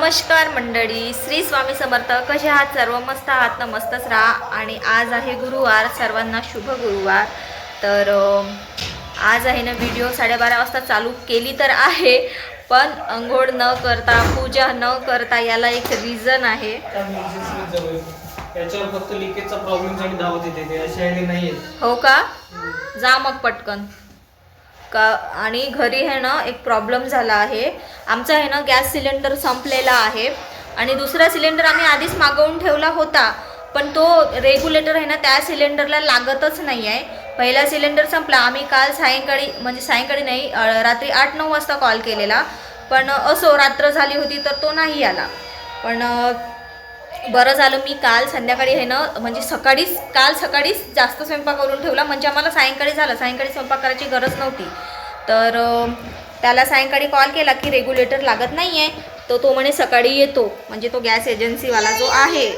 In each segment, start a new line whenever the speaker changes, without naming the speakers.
नमस्कार मंडळी श्री स्वामी समर्थ कसे आहात सर्व? मस्त आहात? ना मस्तच राहा आणि आज आहे गुरुवार सर्वांना शुभ गुरुवार. तर आज आहे ना व्हिडिओ साडेबारा वाजता चालू केली तर आहे पण अंघोळ न करता पूजा न करता याला एक रिझन आहे. हो का? जा मग पटकन. का आणि घरी आहे ना एक प्रॉब्लेम झाला आहे. आमचा आहे ना गॅस सिलेंडर संपलेला आहे. आणि दुसरा सिलेंडर आम्ही आधीच मागवून ठेवला होता. पण तो रेग्युलेटर आहे ना त्या सिलेंडरला लागतच नाही आहे पहिला सिलेंडर संपला. आम्ही काल सायंकाळी म्हणजे सायंकाळी नाही रात्री आठ नऊ वाजता कॉल केलेला. पण असो रात्र झाली होती तर तो नाही आला. पण बरं झालं मी काल संध्याकाळी हे ना म्हणजे सकाळीच काल सकाळीच जास्त स्वयंपाक करून ठेवला. म्हणजे आम्हाला सायंकाळी झालं. सायंकाळी स्वयंपाक करायची गरज नव्हती. तर त्याला सायंकाळी कॉल केला की रेग्युलेटर लागत नाही आहे तर तो म्हणे सकाळी येतो. म्हणजे तो गॅस एजन्सीवाला जो आहे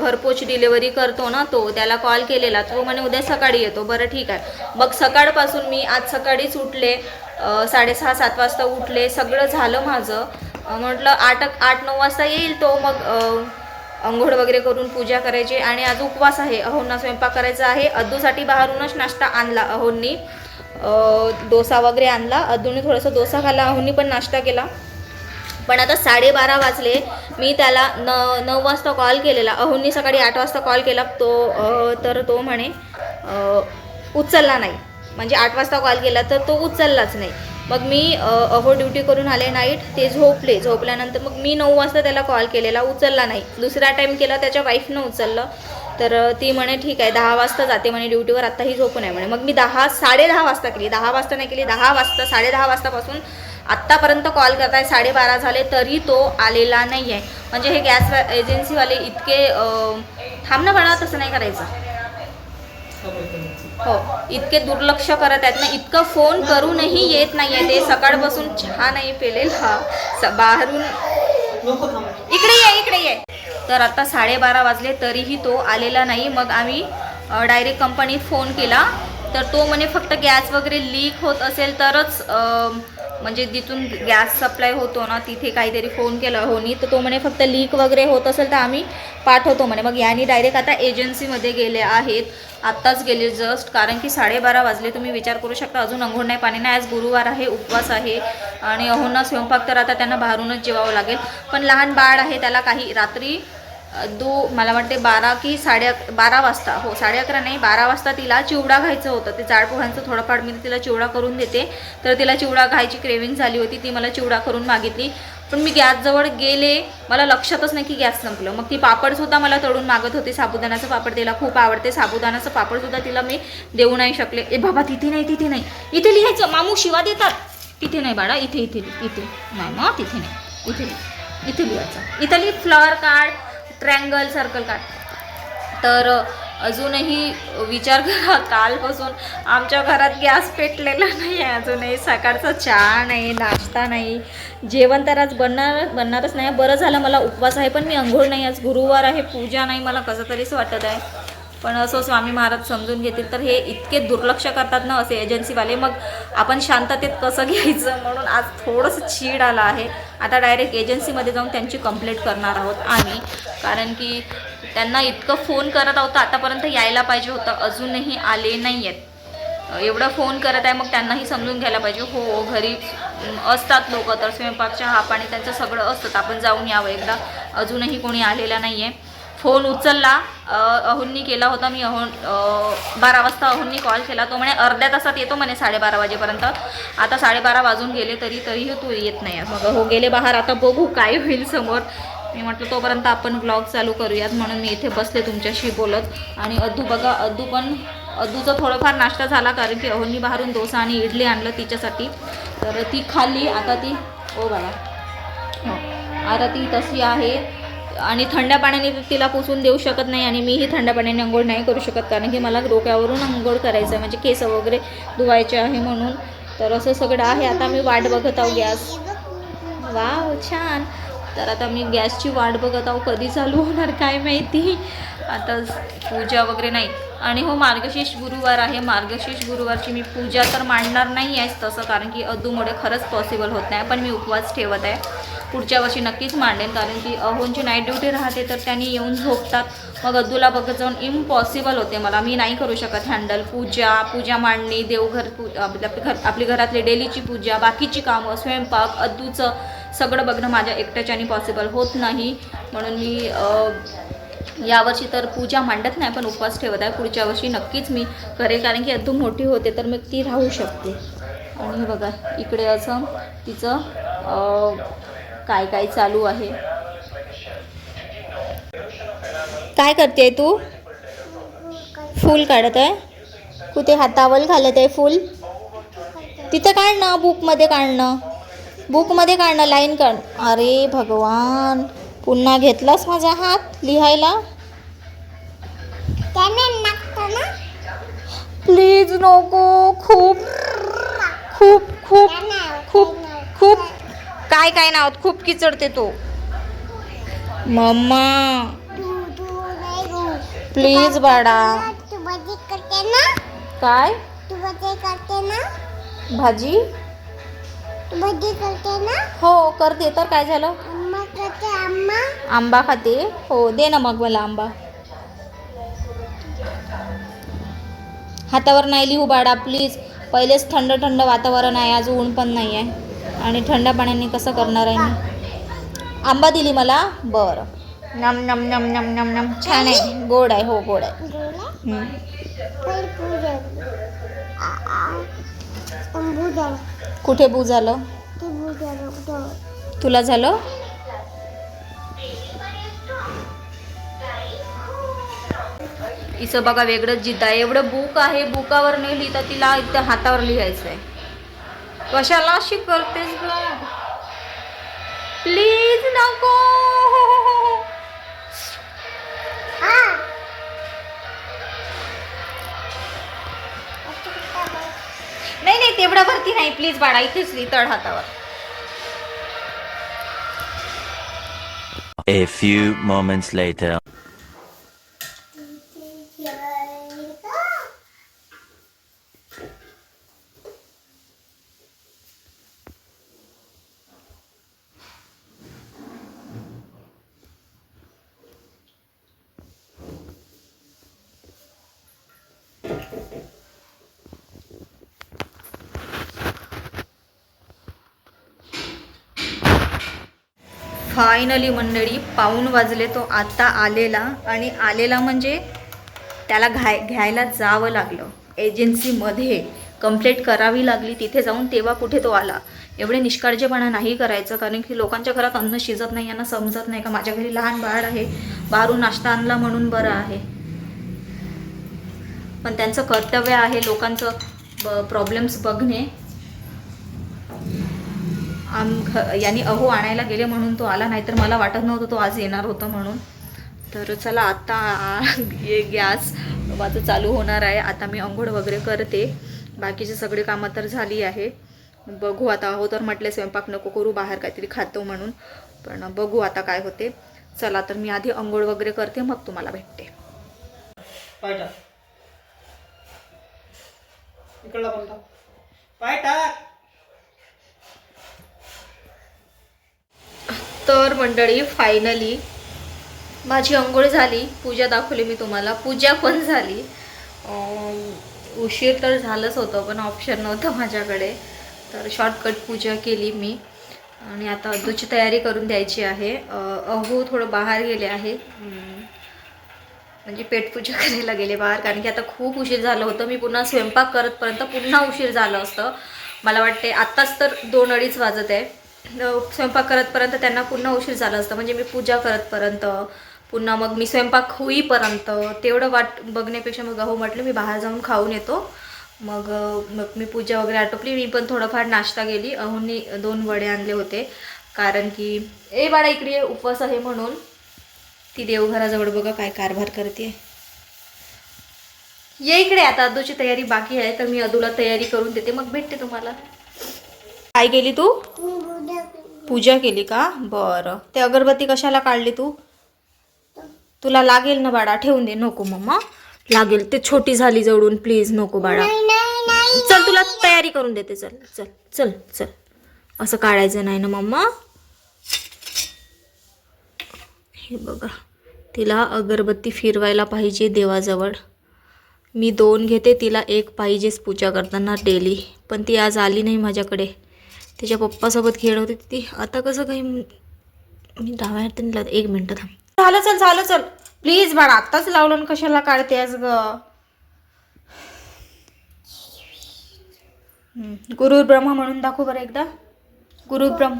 घरपोच डिलेवरी करतो ना तो त्याला कॉल केलेला. तो म्हणे उद्या सकाळी येतो. बरं ठीक आहे. मग सकाळपासून मी आज सकाळीच उठले. साडेसहा सात वाजता उठले. सगळं झालं माझं. म्हटलं आठ आठ नऊ वाजता येईल तो. मग अंघोळ वगैरे करून पूजा करायची आणि आज उपवास आहे. अहोंना स्वयंपाक करायचा आहे. अद्दूसाठी बाहेरूनच नाश्ता आणला अहोंनी. डोसा वगैरे आणला. अद्दूने थोडासा डोसा खाल्ला. अहोंनी पण नाश्ता केला. पण आता साडेबारा वाजले. मी त्याला न नऊ वाजता कॉल केलेला. अहोंनी सकाळी आठ वाजता कॉल केला. तो तर तो म्हणे उचलला नाही. म्हणजे आठ वाजता कॉल केला तर तो उचललाच नाही. मग मी अहो ड्युटी करून आले नाईट ते झोपले. झोपल्यानंतर मग मी नऊ वाजता त्याला कॉल केलेला उचलला नाही. दुसरा टाईम केला त्याच्या वाईफनं उचललं. तर ती म्हणे ठीक आहे दहा वाजता जाते म्हणे ड्युटीवर आत्ताही झोपून नाही म्हणे. मग मी दहा साडे दहा वाजता केली. दहा वाजता नाही केली दहा वाजता साडे दहा वाजतापासून आत्तापर्यंत कॉल करताय साडेबारा झाले तरी तो आलेला नाही आहे म्हणजे हे गॅस एजन्सीवाले इतके थांबणं थांब बाळा तसं नाही करायचं. हो इतके दुर्लक्ष करत आहेत ना इतकं फोन करूनही येत नाही आहे ते सकाळपासून चहा नाही पेलेला स- बाहेरून. इकडे ये इकडे ये. तर आता साडेबारा वाजले तरीही तो आलेला नाही. मग आम्ही डायरेक्ट कंपनीत फोन केला. तर तो म्हणे फक्त गॅस वगैरे लीक होत असेल तरच म्हणजे जिथून गॅस सप्लाय होतो ना तिथे काहीतरी फोन केला होनी तर तो म्हणे फक्त लीक वगैरे होत असेल तर आम्ही पाठवतो. म्हणे मग यांनी डायरेक्ट आता एजन्सीमध्ये गेले आहेत. आत्ताच गेले जस्ट कारण की साडेबारा वाजले. तुम्ही विचार करू शकता अजून अंघोळ नाही पाणी नाही. आज गुरुवार आहे उपवास आहे. आणि अहोना स्वयंपाक तर आता त्यांना बाहेरूनच जेवावं लागेल. पण लहान बाळ आहे त्याला काही रात्री दो मला वाटते बारा की साडे अक बारा वाजता. हो साडे अकरा नाही बारा वाजता तिला चिवडा घ्यायचं होतं. ते जाड पोह्यांचं थोडंफार मी तिला चिवडा करून देते. तर तिला चिवडा खायची क्रेविंग झाली होती ती मला चिवडा करून मागितली. पण मी गॅसजवळ गेले मला लक्षातच नाही की गॅस संपलं. मग ती पापडसुद्धा मला तळून मागत होती. साबुदाण्याचं पापड तिला खूप आवडते. साबुदाण्याचं पापडसुद्धा तिला मी देऊ नाही शकले. ए बाबा तिथे नाही तिथे नाही. इथे लिहायचं. मामू शिवा देतात. तिथे नाही बाळा इथे इथे इथे. नाही तिथे नाही. इथे इथे लिहायचं. इथं लिह. फ्लॉवर काढ ट्रँगल सर्कल काढ. तर अजूनही विचार करा कालपासून आमच्या घरात गॅस पेटलेला नाही आहे अजूनही. सकाळचा चहा नाही नाश्ता नाही. जेवण तर आज बनणार बनणारच नाही. बरं झालं मला उपवास आहे पण मी अंघोळ नाही. आज गुरुवार आहे पूजा नाही. मला कसं तरीच वाटत आहे. पण असं स्वामी महाराज समजून घेतील तर हे इतके दुर्लक्ष करतात ना असे एजन्सीवाले मग आपण शांततेत कसं घ्यायचं म्हणून आज थोडंसं चीड आला आहे. आता डायरेक्ट एजन्सीमध्ये जाऊन त्यांची कंप्लेंट करणार आहोत आम्ही. कारण की त्यांना इतकं फोन करत आहोत आतापर्यंत यायला पाहिजे होतं. अजूनही आले नाही आहेत एवढा फोन करत आहे मग त्यांनाही समजून घ्यायला पाहिजे. हो, हो घरी असतात लोक तर स्वयंपाक चहा पाणी त्यांचं सगळं असतात आपण जाऊन यावं एकदा. अजूनही कोणी आलेला नाही आहे फोन उचलला. अ, अहोंनी केला होता. मी अहो बारा वाजता अहोंनी कॉल केला. तो म्हणे अर्ध्या तासात येतो म्हणे साडेबारा वाजेपर्यंत. आता साडेबारा वाजून गेले तरी तरीही तू येत नाही. मग हो गेले बाहेर. आता बघू काय होईल समोर. मी म्हटलं तोपर्यंत आपण ब्लॉग चालू करूयात. म्हणून मी इथे बसले तुमच्याशी बोलत. आणि अद्दू बघा अद्दू पण अद्दूचा थोडंफार नाश्ता झाला कारण की अहोंनी बाहेरून डोसा आणि इडली आणलं तिच्यासाठी. तर ती खाल्ली. आता ती ओ बघा हो. आता ती तशी आहे. आणि थंड पाण्याने तर तिला पुसून देऊ शकत नाही आणि मीही थंड पाण्याने अंघोळ नाही करू शकत कारण की मला डोक्यावरून अंघोळ करायचं आहे. म्हणजे केस वगैरे धुवायचे आहे म्हणून. तर असं सगळं आहे. आता मी वाट बघत आहो गॅस. वाव छान. तर आता मी गॅसची वाट बघत आहो. कधी चालू होणार काय माहिती? आता पूजा वगैरे नाही. आणि हो मार्गशीर्ष गुरुवार आहे. मार्गशीर्ष गुरुवारची मी पूजा तर मांडणार नाही आहेच तसं कारण की अदूमुळे खरंच पॉसिबल होत नाही. पण मी उपवास ठेवत आहे. पुढच्या वर्षी नक्कीच मांडेन कारण की अहोंची नाईट ड्युटी राहते तर त्यांनी येऊन झोपतात. मग अद्दूला बघत जाऊन इम्पॉसिबल होते मला. मी नाही करू शकत हँडल पूजा पूजा मांडणी देवघर पू घर आपली घरातली डेलीची पूजा बाकीची कामं स्वयंपाक अद्दूचं सगळं बघणं माझ्या एकट्याच्याने पॉसिबल होत नाही. म्हणून मी यावर्षी तर पूजा मांडत नाही पण उपवास ठेवत आहे. पुढच्या वर्षी नक्कीच मी करेल कारण की अद्दू मोठी होते तर मग ती राहू शकते. आणि हे बघा इकडे असं तिचं काय काय चालू आहे? काय करते तू? फूल काढत आहे कुठे हातावर घालत आहे फूल? तिथं काढणं बुकमध्ये काढणं बुकमध्ये काढणं लाईन काढ अरे भगवान पुन्हा घेतलास माझा हात लिहायला? प्लीज नको खूप खूप खूप खूप खूप काय ना आहोत खूप किचडते तो. मम्मा. प्लीज बाळा.
तू करते ना
काय?
तू ना
भाजी?
तू करते ना
हो करते. तर काय झालं? आंबा खाते. हो दे ना मग मला आंबा. हातावर नाही लिहू बाळा प्लीज पहिलेच थंड थंड वातावरण आहे आज ऊन पण नाही आहे आणि थंड पाण्याने कसं करणार आहे मी? आंबा दिली मला? बरं. नम नम नम नम नम नम. छान आहे. गोड आहे हो गोड आहे. कुठे बू झालं? तुला झालं? हिचं बघा वेगळंच जिद्द आहे. एवढं बुक आहे बुकावर नाही लिहिता तिला इथं हातावर लिहायचं आहे कशाला अशी करतेस ग? प्लीज नको. नाही नाही तेवढ्या वरती नाही. प्लीज बाळा इथेच तळ हातावर.
A few moments later.
Finally मंडळी पाऊण वाजले तो आत्ता आलेला आणि आलेला म्हणजे त्याला घाय घ्यायला जावं लागलं. एजन्सीमध्ये कंप्लेंट करावी लागली तिथे जाऊन तेव्हा कुठे तो आला? एवढे निष्काळजीपणा नाही करायचं कारण की लोकांच्या घरात अन्न शिजत नाही यांना समजत नाही का माझ्या घरी लहान बाळ आहे बाहेरून नाश्ता आणला म्हणून बरं आहे. पण त्यांचं कर्तव्य आहे लोकांचं ब प्रॉब्लेम्स बघणे. आम घ यांनी अहो आणायला गेले म्हणून तो आला नाही तर मला वाटत नव्हतं तो आज येणार होता म्हणून. तर चला आता ये गॅस माझं चालू होणार आहे. आता मी अंघोळ वगैरे करते. बाकीचे सगळी कामं तर झाली आहे. बघू आता अहो तर म्हटले स्वयंपाक नको करू बाहेर काहीतरी खातो म्हणून. पण बघू आता काय होते. चला तर मी आधी अंघोळ वगैरे करते मग तुम्हाला भेटते.
पाय टाक इकडला पण टाक पाय टाक
तर मंडळी फायनली माझी अंघोळ झाली. पूजा दाखवली मी तुम्हाला. पूजा पण झाली. उशीर तर झालंच होतं पण ऑप्शन नव्हतं माझ्याकडे. तर शॉर्टकट पूजा केली मी. आणि आता अद्दूची तयारी करून द्यायची आहे. अहू अहो थोडं बाहेर गेले आहे म्हणजे पेटपूजा करायला गेले बाहेर कारण की आता खूप उशीर झालं होतं. मी पुन्हा स्वयंपाक करतपर्यंत पुन्हा उशीर झालं असतं. मला वाटते आत्ताच तर दोन अडीच वाजत आहे. स्वयंपाक करतपर्यंत त्यांना पुन्हा उशीर झाला असतं. म्हणजे मी पूजा करतपर्यंत पुन्हा मग मी स्वयंपाक होईपर्यंत तेवढं वाट बघण्यापेक्षा मग अहो म्हटलं मी बाहेर जाऊन खाऊन येतो. मग मग मी पूजा वगैरे आटोपली. मी पण थोडंफार नाश्ता गेली अहोंनी दोन वडे आणले होते. कारण की ए बाळा इकडे उपवास आहे म्हणून. ती देवघराजवळ बघा काय कारभार करते ये इकडे आता अदूची तयारी बाकी आहे तर मी अदूला तयारी करून देते. मग भेटते तुम्हाला. काय गेली तू पूजा केली का? बरं. ते अगरबत्ती कशाला काढली तू? तुला लागेल ना बाळा ठेवून दे नको मम्मा लागेल. ते छोटी झाली जवळून प्लीज नको बाळा. चल तुला तयारी करून देते चल चल चल चल. असं काढायचं नाही ना मम्मा हे बघा तिला अगरबत्ती फिरवायला पाहिजे देवाजवळ. मी दोन घेते तिला एक पाहिजेच पूजा करताना डेली पण ती आज आली नाही माझ्याकडे. तिच्या पप्पासोबत खेळ होते ती आता कसं काही मी डाव्या हाताने लावते. एक मिनटं थांब. झालं चल झालं चल. प्लीज बाळा आत्ताच लावलं कशाला कशाला आज ग? गुरु ब्रह्मा म्हणून दाखव बरं एकदा. गुरु ब्रह्म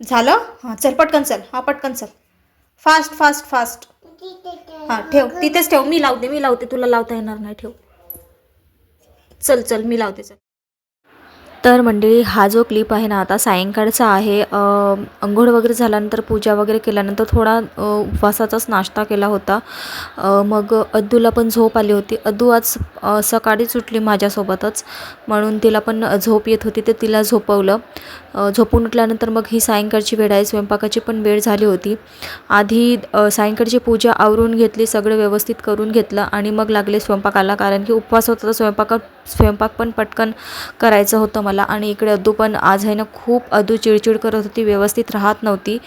झालं? हां चल पटकन चल. हा पटकन चल. फास्ट फास्ट फास्ट
हा
हां ठेव. तिथेच ठेव. मी लावते मी लावते. तुला लावता येणार नाही. ठेव. चल चल मी लावते चल. तर मंडळी हा जो क्लिप आहे ना आता सायंकाळचा आहे. अंघोळ वगैरे झाल्यानंतर पूजा वगैरे केल्यानंतर थोडा उपवासाचाच नाश्ता केला होता. मग अद्दूला पण झोप आली होती. अद्दू आज सकाळीच उठली माझ्यासोबतच. म्हणून तिला पण झोप येत होती ते तिला झोपवलं. झोपून उठल्यानंतर मग ही सायंकाळची वेळ आहे स्वयंपाकाची पण वेळ झाली होती. आधी सायंकाळची पूजा आवरून घेतली सगळं व्यवस्थित करून घेतलं आणि मग लागले स्वयंपाकाला. कारण की उपवास होता तर स्वयंपाक स्वयंपाक पण पटकन करायचं होतं मला. आणि इकडे अद्दू पण आज आहे ना खूप अदू चिडचिड करत होती व्यवस्थित राहत नव्हती.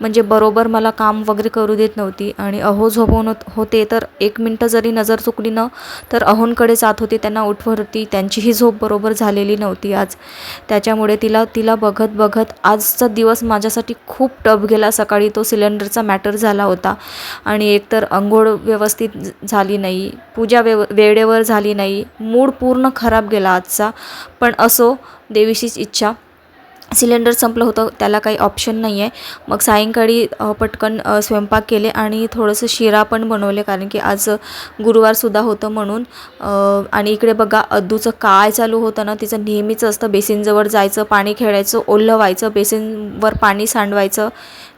म्हणजे बरोबर मला काम वगैरे करू देत नव्हती आणि अहो झोपवून होते तर एक मिनटं जरी नजर चुकली न तर अहोंकडे जात होती त्यांना उठवत होती. त्यांचीही झोप बरोबर झालेली नव्हती आज. त्याच्यामुळे तिला तिला बघत बघत आजचा दिवस माझ्यासाठी खूप टफ गेला. सकाळी तो सिलेंडरचा मॅटर झाला होता आणि एकतर अंघोळ व्यवस्थित झाली नाही पूजा वेव वेळेवर झाली नाही मूड पूर्ण खराब गेला आजचा. पण असो देवीचीच इच्छा. सिलेंडर संपलं होतं त्याला काही ऑप्शन नाही आहे मग सायंकाळी पटकन स्वयंपाक केले आणि थोडंसं शिरा पण बनवले कारण की आज गुरुवारसुद्धा होतं म्हणून. आणि इकडे बघा अद्दूचं काय चालू होतं ना तिचं नेहमीच असतं बेसिनजवळ जायचं पाणी खेळायचं ओलं व्हायचं बेसिनवर पाणी सांडवायचं.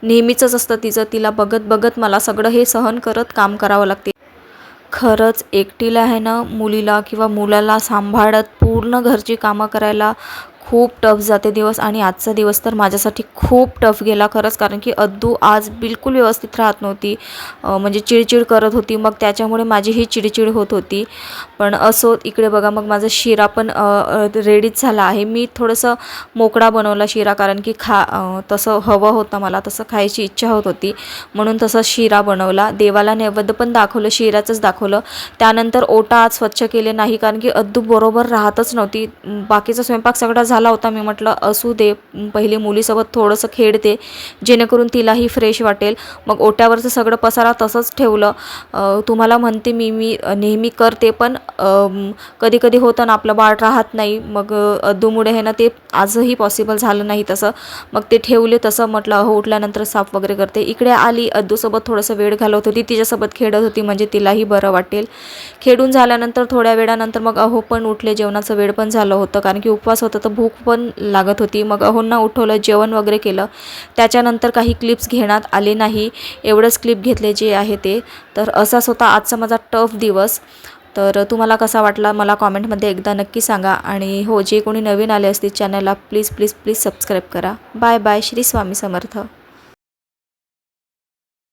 नेहमीचंच असतं तिचं तिला बघत बघत मला सगळं हे सहन करत काम करावं लागते. खरंच एकटीला आहे ना मुलीला किंवा मुलाला सांभाळत पूर्ण घरची कामं करायला खूप टफ जाते दिवस आणि आजचा दिवस तर माझ्यासाठी खूप टफ गेला खरंच कारण की अद्दू आज बिलकुल व्यवस्थित राहत नव्हती. म्हणजे चिडचिड करत होती मग त्याच्यामुळे माझी ही चिडचिड होत होती. पण असो इकडे बघा मग माझा शिरा पण रेडीच झाला आहे. मी थोडंसं मोकळा बनवला शिरा कारण की खा तसं हवं होतं मला तसं खायची इच्छा होत होती. म्हणून तसा शिरा बनवला. देवाला नैवेद्य पण दाखवलं शिराचंच दाखवलं. त्यानंतर ओटा आज स्वच्छ केले नाही कारण की अद्दू बरोबर राहतच नव्हती. बाकीचा स्वयंपाक सगळा झाला होता. मी म्हटलं असू दे पहिले पहिली मुलीसोबत थोडंसं खेळते जेणेकरून तिलाही फ्रेश वाटेल. मग ओट्यावरचं सगळं पसारा तसंच ठेवलं. तुम्हाला म्हणते मी मी नेहमी करते पण कधी कधी होतं ना आपलं बाळ राहत नाही. मग अद्दूमुळे हे ना ते आजही पॉसिबल झालं नाही तसं. मग ते ठेवले तसं. म्हटलं हो उठल्यानंतर साफ वगैरे करते. इकडे आली अद्दूसोबत थोडंसं वेळ घालवत होती. तिच्यासोबत खेळत होती म्हणजे तिलाही बरं वाटेल. खेळून झाल्यानंतर थोड्या वेळानंतर मग अहो पण उठले. जेवणाचं वेळ पण झालं होतं कारण की उपवास होता तर भूक पण लागत होती. मग अहोंना उठवलं जेवण वगैरे केलं. त्याच्यानंतर काही क्लिप्स घेण्यात आले नाही. एवढंच क्लिप घेतले जे आहे ते. तर असाच होता आजचा माझा टफ दिवस. तर तुम्हाला कसा वाटला मला कॉमेंटमध्ये एकदा नक्की सांगा. आणि हो जे कोणी नवीन आले असतील चॅनलला प्लीज प्लीज प्लीज सबस्क्राईब करा. Bye bye Shri Swami Samarth.